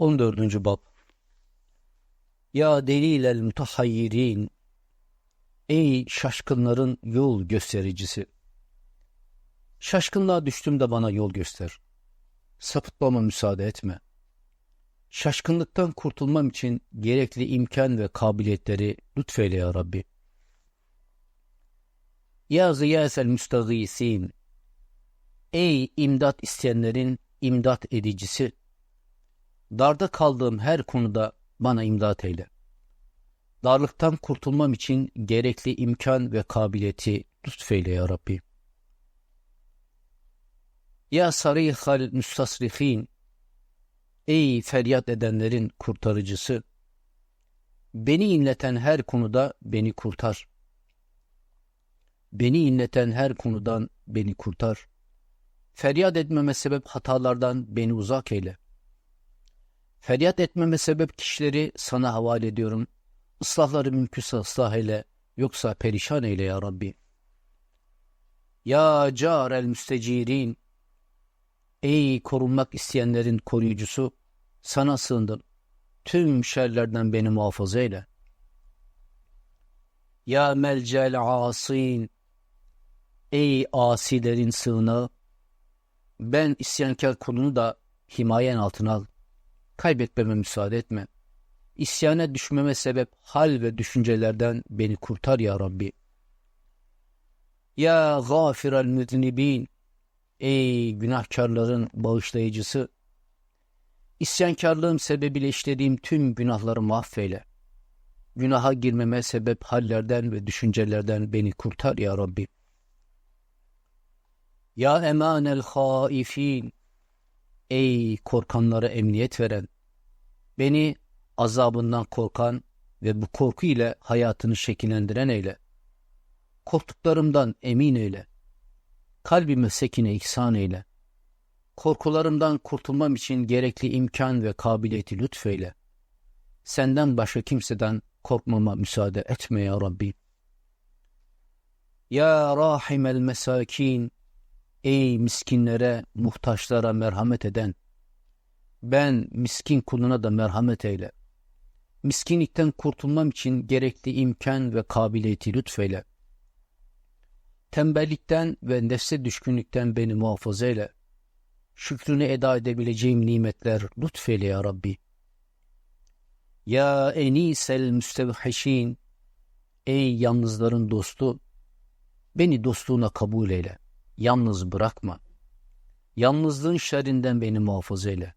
14. Bab Ya delilel mutahayyirin Ey şaşkınların yol göstericisi! Şaşkınlığa düştüm de bana yol göster. Sapıtmama müsaade etme. Şaşkınlıktan kurtulmam için gerekli imkan ve kabiliyetleri lütfeyle ya Rabbi. Ya ziyasel müstagisin! Ey imdat isteyenlerin imdat edicisi! Darda kaldığım her konuda bana imdat eyle. Darlıktan kurtulmam için gerekli imkan ve kabiliyeti lütfeyle ya Rabbi. Ya sarihal müstasrihin, ey feryat edenlerin kurtarıcısı, beni inleten her konuda beni kurtar. Beni inleten her konudan beni kurtar. Feryat etmeme sebep hatalardan beni uzak eyle. Feryat etmeme sebep kişileri sana havale ediyorum. Islahları mümkünse ıslah eyle, yoksa perişan eyle ya Rabbi. Ya carel müstecirin, ey korunmak isteyenlerin koruyucusu, sana sığındım. Tüm şerlerden beni muhafaza eyle. Ya melcel asin, ey asilerin sığınağı, ben isyankar kulunu da himayen altına al. Kaybetmeme müsaade etme. İsyana düşmeme sebep hal ve düşüncelerden beni kurtar ya Rabbi. Ya gafirel müznibin, ey günahkarların bağışlayıcısı, İsyankarlığım sebebiyle işlediğim tüm günahları mahveyle. Günaha girmeme sebep hallerden ve düşüncelerden beni kurtar ya Rabbi. Ya emanel haifin, ey korkanlara emniyet veren, beni azabından korkan ve bu korku ile hayatını şekillendiren eyle. Korktuklarımdan emin eyle. Kalbime sekine ihsan eyle. Korkularımdan kurtulmam için gerekli imkan ve kabiliyeti lütfeyle. Senden başka kimseden korkmama müsaade etme ya Rabbi. Ya rahimel mesakin, ey miskinlere, muhtaçlara merhamet eden, ben miskin kuluna da merhamet eyle. Miskinlikten kurtulmam için gerekli imkan ve kabiliyeti lütfeyle. Tembellikten ve nefse düşkünlükten beni muhafaza eyle. Şükrünü eda edebileceğim nimetler lütfeyle ya Rabbi. Ya enisel müstevhişin, ey yalnızların dostu, beni dostluğuna kabul eyle. Yalnız bırakma. Yalnızlığın şerrinden beni muhafaza eyle.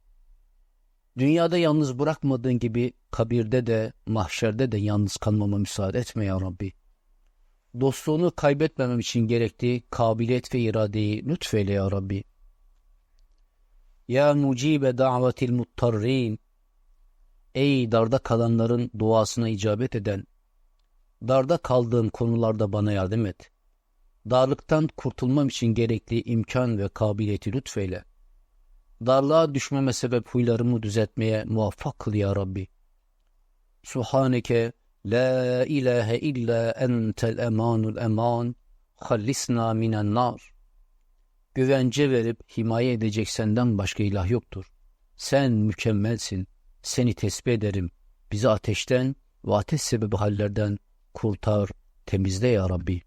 Dünyada yalnız bırakmadığın gibi kabirde de mahşerde de yalnız kalmama müsaade etme ya Rabbi. Dostluğunu kaybetmemem için gerektiği kabiliyet ve iradeyi lütfeyle ya Rabbi. Ya mucibe da'vetil muttarrin. Ey darda kalanların duasına icabet eden, darda kaldığım konularda bana yardım et. Darlıktan kurtulmam için gerekli imkan ve kabiliyeti lütfeyle. Darlığa düşmeme sebep huylarımı düzeltmeye muvaffak kıl ya Rabbi. Subhaneke la ilahe illa entel emanul eman hallisna minen nar. Güvence verip himaye edecek senden başka ilah yoktur. Sen mükemmelsin. Seni tesbih ederim. Bizi ateşten ve ateş sebebi hallerden kurtar, temizle ya Rabbi.